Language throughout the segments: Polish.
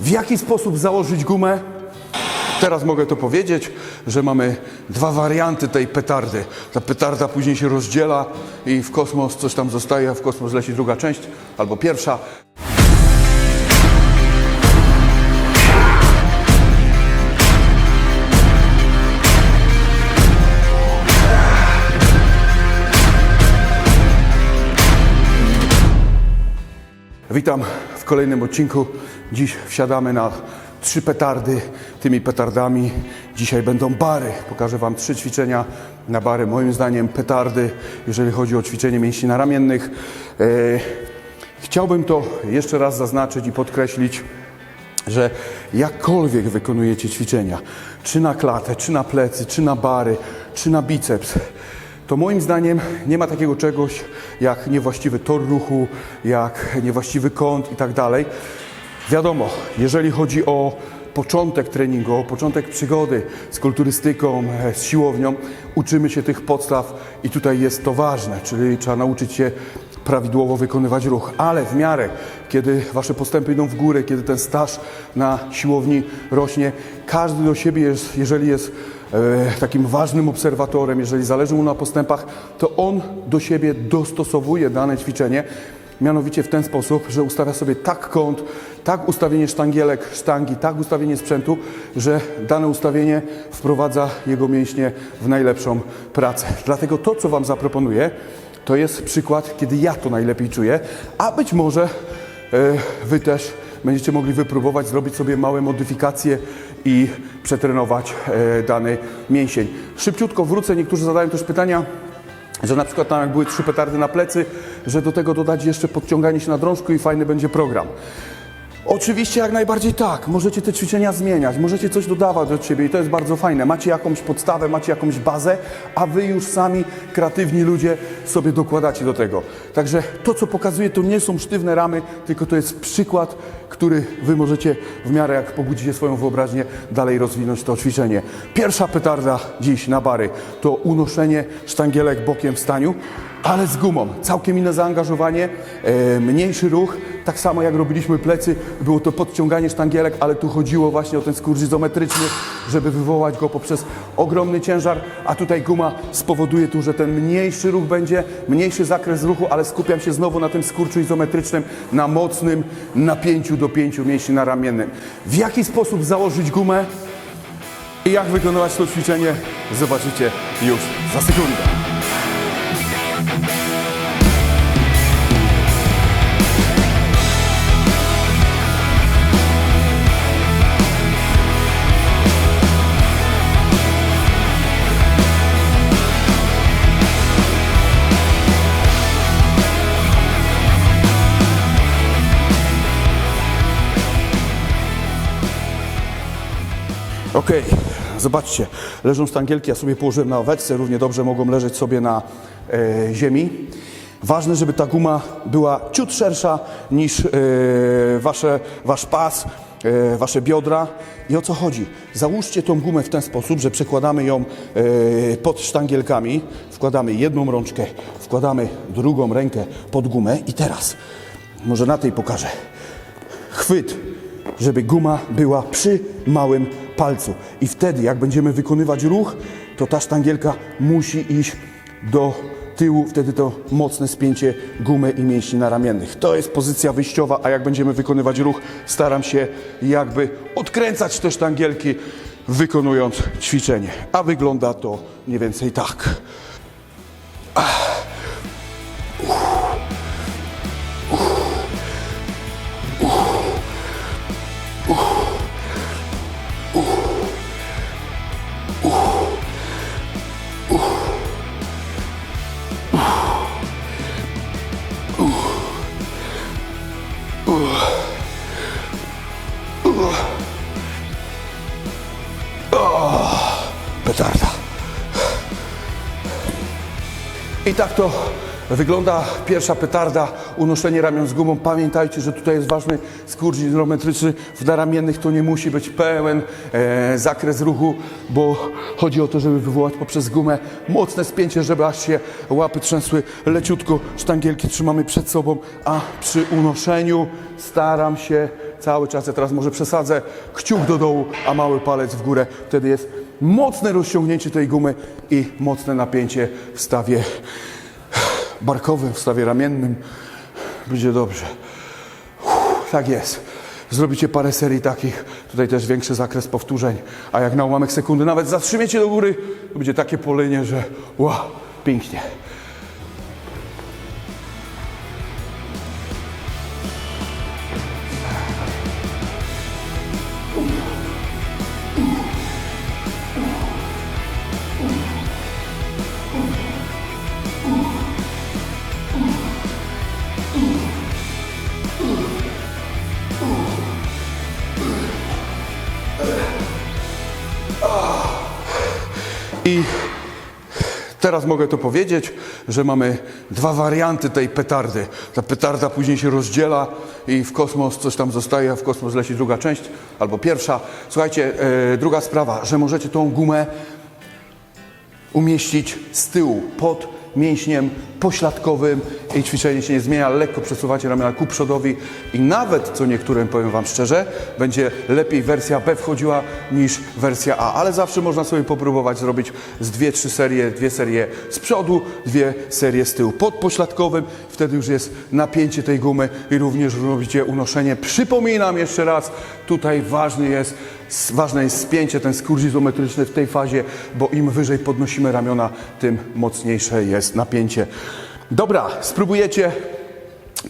W jaki sposób założyć gumę? Teraz mogę to powiedzieć, że mamy dwa warianty tej petardy. Ta petarda później się rozdziela i w kosmos coś tam zostaje, a w kosmos leci druga część albo pierwsza. Witam w kolejnym odcinku. Dziś wsiadamy na trzy petardy. Tymi petardami dzisiaj będą bary. Pokażę Wam trzy ćwiczenia na bary. Moim zdaniem petardy, jeżeli chodzi o ćwiczenie mięśni naramiennych. E, chciałbym to jeszcze raz zaznaczyć i podkreślić, że jakkolwiek wykonujecie ćwiczenia, czy na klatę, czy na plecy, czy na bary, czy na biceps, to moim zdaniem nie ma takiego czegoś jak niewłaściwy tor ruchu, jak niewłaściwy kąt i tak dalej. Wiadomo, jeżeli chodzi o początek treningu, o początek przygody z kulturystyką, e, z siłownią, uczymy się tych podstaw i tutaj jest to ważne, czyli trzeba nauczyć się prawidłowo wykonywać ruch, ale w miarę, kiedy wasze postępy idą w górę, kiedy ten staż na siłowni rośnie, każdy do siebie jest, jeżeli jest takim ważnym obserwatorem, jeżeli zależy mu na postępach, to on do siebie dostosowuje dane ćwiczenie, mianowicie w ten sposób, że ustawia sobie tak kąt, tak ustawienie sztangielek, sztangi, tak ustawienie sprzętu, że dane ustawienie wprowadza jego mięśnie w najlepszą pracę. Dlatego to, co Wam zaproponuję, to jest przykład, kiedy ja to najlepiej czuję, a być może e, Wy też będziecie mogli wypróbować, zrobić sobie małe modyfikacje i przetrenować e, dany mięsień. Szybciutko wrócę, niektórzy zadają też pytania, że na przykład tam jak były trzy petardy na plecy, że do tego dodać jeszcze podciąganie się na drążku i fajny będzie program. Oczywiście jak najbardziej tak, możecie te ćwiczenia zmieniać, możecie coś dodawać do siebie i to jest bardzo fajne. Macie jakąś podstawę, macie jakąś bazę, a wy już sami, kreatywni ludzie, sobie dokładacie do tego. Także to, co pokazuję, to nie są sztywne ramy, tylko to jest przykład, który wy możecie w miarę jak pobudzicie swoją wyobraźnię, dalej rozwinąć to ćwiczenie. Pierwsza petarda dziś na bary to unoszenie sztangielek bokiem w staniu, ale z gumą. Całkiem inne zaangażowanie, e, mniejszy ruch, tak samo jak robiliśmy plecy, było to podciąganie sztangielek, ale tu chodziło właśnie o ten skurcz izometryczny, żeby wywołać go poprzez ogromny ciężar, a tutaj guma spowoduje tu, że ten mniejszy ruch będzie, mniejszy zakres ruchu, ale skupiam się znowu na tym skurczu izometrycznym, na mocnym napięciu do pięciu mięśni naramiennym. W jaki sposób założyć gumę i jak wykonywać to ćwiczenie, zobaczycie już za sekundę. Okej, zobaczcie, leżą sztangielki, ja sobie położyłem na oweczce, równie dobrze mogą leżeć sobie na e, ziemi. Ważne, żeby ta guma była ciut szersza niż e, wasze, wasz pas, e, wasze biodra. I o co chodzi? Załóżcie tą gumę w ten sposób, że przekładamy ją e, pod sztangielkami, wkładamy jedną rączkę, wkładamy drugą rękę pod gumę i teraz, może na tej pokażę, chwyt żeby guma była przy małym palcu. I wtedy, jak będziemy wykonywać ruch, to ta sztangielka musi iść do tyłu, wtedy to mocne spięcie gumy i mięśni naramiennych. To jest pozycja wyjściowa, a jak będziemy wykonywać ruch, staram się jakby odkręcać te sztangielki, wykonując ćwiczenie. A wygląda to mniej więcej tak. I tak to wygląda pierwsza petarda, unoszenie ramion z gumą. Pamiętajcie, że tutaj jest ważny skurcz izometryczny. W naramiennych to nie musi być pełen e, zakres ruchu, bo chodzi o to, żeby wywołać poprzez gumę mocne spięcie, żeby aż się łapy trzęsły leciutko. Sztangielki trzymamy przed sobą, a przy unoszeniu staram się cały czas. Ja teraz może przesadzę kciuk do dołu, a mały palec w górę. Wtedy jest mocne rozciągnięcie tej gumy i mocne napięcie w stawie barkowym, w stawie ramiennym. Będzie dobrze. Tak jest. Zrobicie parę serii takich, tutaj też większy zakres powtórzeń, a jak na ułamek sekundy nawet zatrzymiecie do góry, to będzie takie polenie, że wow, pięknie. Teraz mogę to powiedzieć, że mamy dwa warianty tej petardy. Ta petarda później się rozdziela i w kosmos coś tam zostaje, a w kosmos leci druga część albo pierwsza. Słuchajcie, e, druga sprawa, że możecie tą gumę umieścić z tyłu, pod mięśniem pośladkowym i ćwiczenie się nie zmienia, lekko przesuwacie ramiona ku przodowi i nawet, co niektórym powiem Wam szczerze, będzie lepiej wersja B wchodziła niż wersja A, ale zawsze można sobie popróbować zrobić z dwie, trzy serie, dwie serie z przodu, dwie serie z tyłu. Pod pośladkowym wtedy już jest napięcie tej gumy i również robicie unoszenie. Przypominam jeszcze raz, tutaj ważny jest Ważne jest spięcie, ten skór izometryczny w tej fazie, bo im wyżej podnosimy ramiona, tym mocniejsze jest napięcie. Dobra, spróbujecie.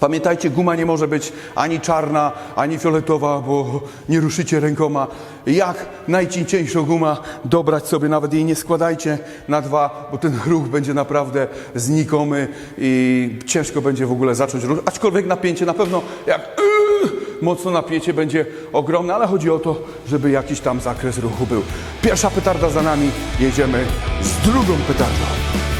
Pamiętajcie, guma nie może być ani czarna, ani fioletowa, bo nie ruszycie rękoma. Jak najcieńszą guma dobrać sobie, nawet jej nie składajcie na dwa, bo ten ruch będzie naprawdę znikomy i ciężko będzie w ogóle zacząć ruch. Aczkolwiek napięcie na pewno jak mocno napięcie będzie ogromne, ale chodzi o to, żeby jakiś tam zakres ruchu był. Pierwsza petarda za nami, jedziemy z drugą petardą.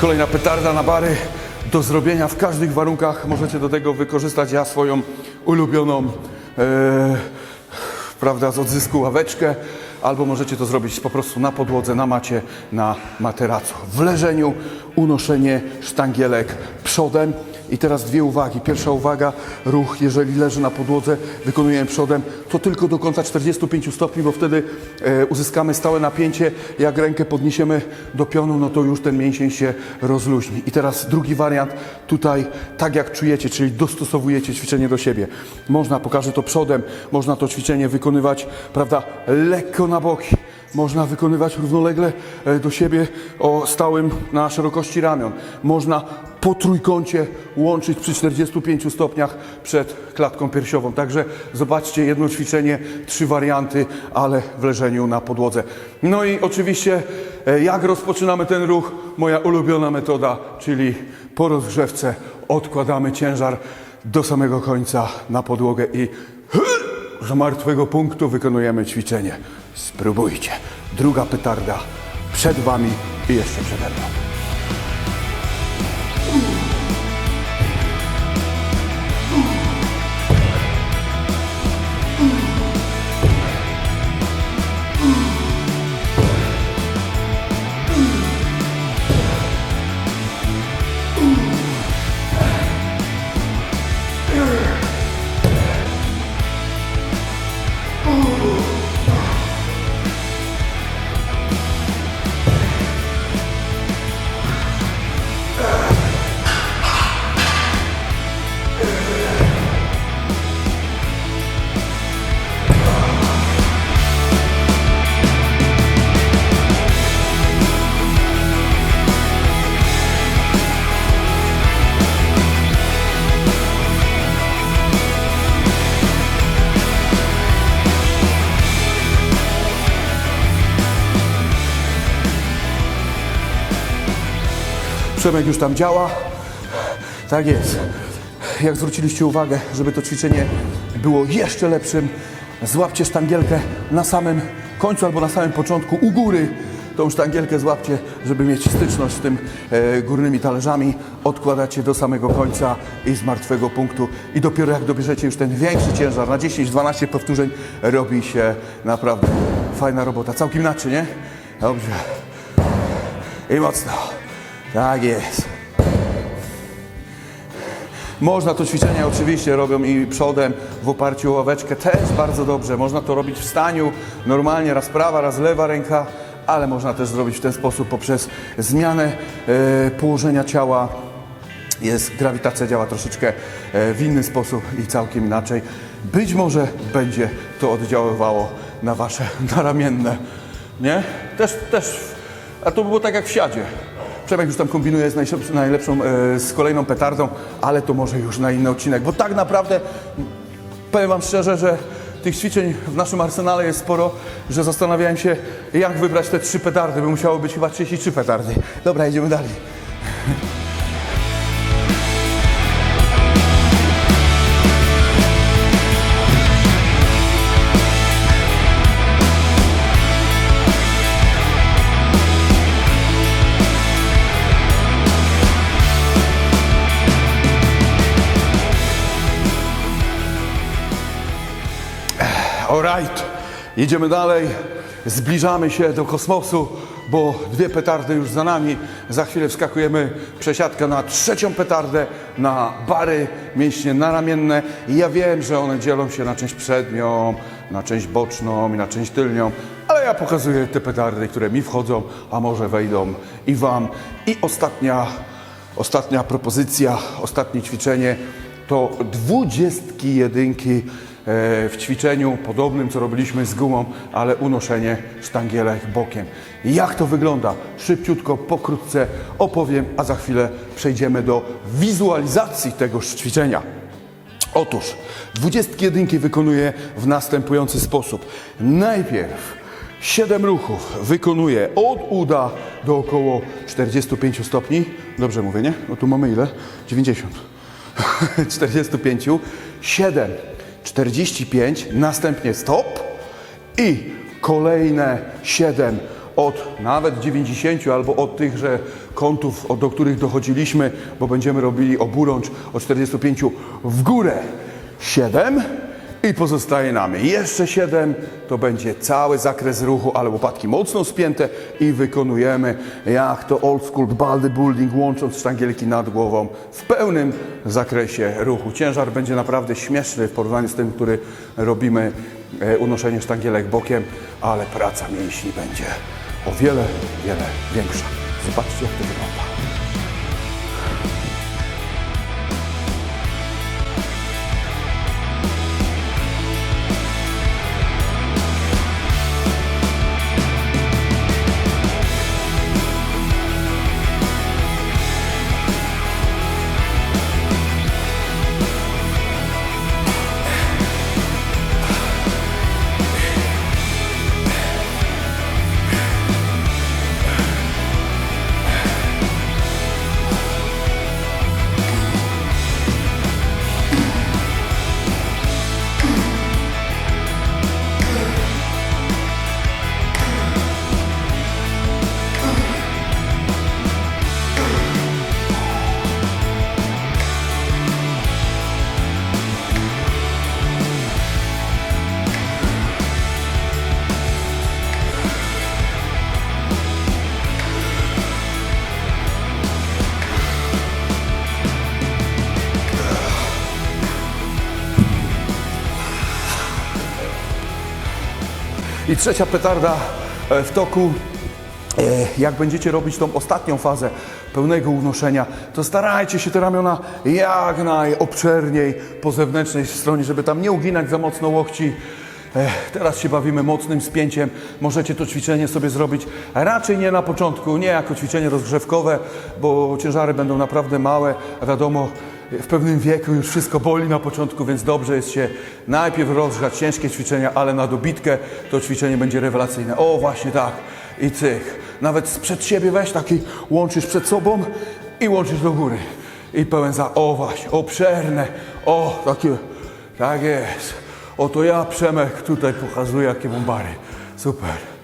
Kolejna petarda na bary do zrobienia w każdych warunkach. Możecie do tego wykorzystać ja swoją ulubioną, e, prawda, z odzysku ławeczkę, albo możecie to zrobić po prostu na podłodze, na macie, na materacu. W leżeniu unoszenie sztangielek przodem. I teraz dwie uwagi. Pierwsza uwaga, ruch, jeżeli leży na podłodze, wykonujemy przodem, to tylko do końca 45 stopni, bo wtedy e, uzyskamy stałe napięcie. Jak rękę podniesiemy do pionu, no to już ten mięsień się rozluźni. I teraz drugi wariant, tutaj tak jak czujecie, czyli dostosowujecie ćwiczenie do siebie. Można, pokażę to przodem, można to ćwiczenie wykonywać, prawda, lekko na boki. Można wykonywać równolegle e, do siebie o stałym na szerokości ramion. Można po trójkącie łączyć przy 45 stopniach przed klatką piersiową. Także zobaczcie jedno ćwiczenie, trzy warianty, ale w leżeniu na podłodze. No i oczywiście e, jak rozpoczynamy ten ruch? Moja ulubiona metoda, czyli po rozgrzewce odkładamy ciężar do samego końca na podłogę i z martwego punktu wykonujemy ćwiczenie. Spróbujcie. Druga petarda przed Wami i jeszcze przede mną. Przemek już tam działa. Tak jest. Jak zwróciliście uwagę, żeby to ćwiczenie było jeszcze lepszym, złapcie sztangielkę na samym końcu albo na samym początku u góry. tą sztangielkę złapcie, żeby mieć styczność z tym e, górnymi talerzami, odkładacie do samego końca i z martwego punktu i dopiero jak dobierzecie już ten większy ciężar na 10-12 powtórzeń robi się naprawdę fajna robota. Całkiem inaczej, nie? Dobrze. I mocno. Tak jest. Można to ćwiczenie oczywiście robią i przodem w oparciu o ławeczkę też bardzo dobrze. Można to robić w staniu normalnie, raz prawa, raz lewa ręka, ale można też zrobić w ten sposób poprzez zmianę e, położenia ciała. Jest grawitacja działa troszeczkę e, w inny sposób i całkiem inaczej. Być może będzie to oddziaływało na wasze naramienne. Nie? Też, też. A to było tak jak w siadzie. Przemek już tam kombinuje z najlepszą, e, z kolejną petardą, ale to może już na inny odcinek, bo tak naprawdę powiem Wam szczerze, że tych ćwiczeń w naszym arsenale jest sporo, że zastanawiałem się, jak wybrać te trzy petardy, by musiało być chyba 33 petardy. Dobra, idziemy dalej. Alright, jedziemy dalej. Zbliżamy się do kosmosu, bo dwie petardy już za nami. Za chwilę wskakujemy przesiadkę na trzecią petardę, na bary mięśnie naramienne. I ja wiem, że one dzielą się na część przednią, na część boczną i na część tylnią, ale ja pokazuję te petardy, które mi wchodzą, a może wejdą i Wam. I ostatnia, ostatnia propozycja, ostatnie ćwiczenie to dwudziestki jedynki w ćwiczeniu podobnym, co robiliśmy z gumą, ale unoszenie sztangielek bokiem. Jak to wygląda? Szybciutko, pokrótce opowiem, a za chwilę przejdziemy do wizualizacji tegoż ćwiczenia. Otóż dwudziestki jedynki wykonuję w następujący sposób. Najpierw 7 ruchów wykonuję od uda do około 45 stopni. Dobrze mówię, nie? No tu mamy ile? 90. 45, 7, 45, następnie stop i kolejne 7 od nawet 90 albo od tychże kątów, do których dochodziliśmy, bo będziemy robili oburącz od 45 w górę. 7 i pozostaje nam jeszcze 7, to będzie cały zakres ruchu, ale łopatki mocno spięte i wykonujemy jak to old school bodybuilding, łącząc sztangielki nad głową w pełnym zakresie ruchu. Ciężar będzie naprawdę śmieszny w porównaniu z tym, który robimy e, unoszenie sztangielek bokiem, ale praca mięśni będzie o wiele, wiele większa. Zobaczcie jak to wygląda. Trzecia petarda e, w toku. E, Jak będziecie robić tą ostatnią fazę pełnego unoszenia, to starajcie się te ramiona jak najobszerniej po zewnętrznej stronie, żeby tam nie uginać za mocno łokci. E, Teraz się bawimy mocnym spięciem. Możecie to ćwiczenie sobie zrobić raczej nie na początku, nie jako ćwiczenie rozgrzewkowe, bo ciężary będą naprawdę małe. Wiadomo, w pewnym wieku już wszystko boli na początku, więc dobrze jest się najpierw rozgrzać ciężkie ćwiczenia, ale na dobitkę to ćwiczenie będzie rewelacyjne. O, właśnie tak. I cych. Nawet sprzed siebie weź taki, łączysz przed sobą i łączysz do góry. I pełen za, o właśnie, obszerne. O, takie, tak jest. Oto ja, Przemek, tutaj pokazuję jakie bombary. Super.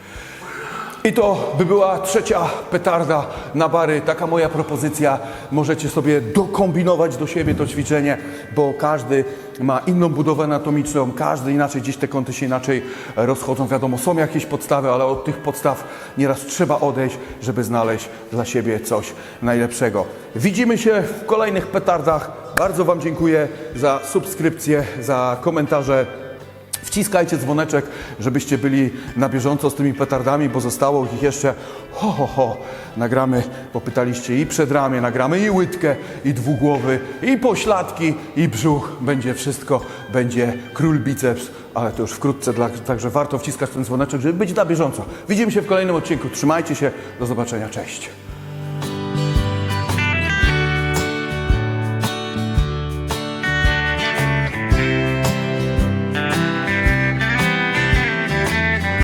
I to by była trzecia petarda na bary. Taka moja propozycja. Możecie sobie dokombinować do siebie to ćwiczenie, bo każdy ma inną budowę anatomiczną, każdy inaczej, gdzieś te kąty się inaczej rozchodzą. Wiadomo, są jakieś podstawy, ale od tych podstaw nieraz trzeba odejść, żeby znaleźć dla siebie coś najlepszego. Widzimy się w kolejnych petardach. Bardzo Wam dziękuję za subskrypcję, za komentarze. Wciskajcie dzwoneczek, żebyście byli na bieżąco z tymi petardami, bo zostało ich jeszcze ho, ho, ho. Nagramy, bo pytaliście i przedramię, nagramy i łydkę, i dwugłowy, i pośladki, i brzuch. Będzie wszystko, będzie król biceps, ale to już wkrótce, dla, także warto wciskać ten dzwoneczek, żeby być na bieżąco. Widzimy się w kolejnym odcinku. Trzymajcie się, do zobaczenia, cześć.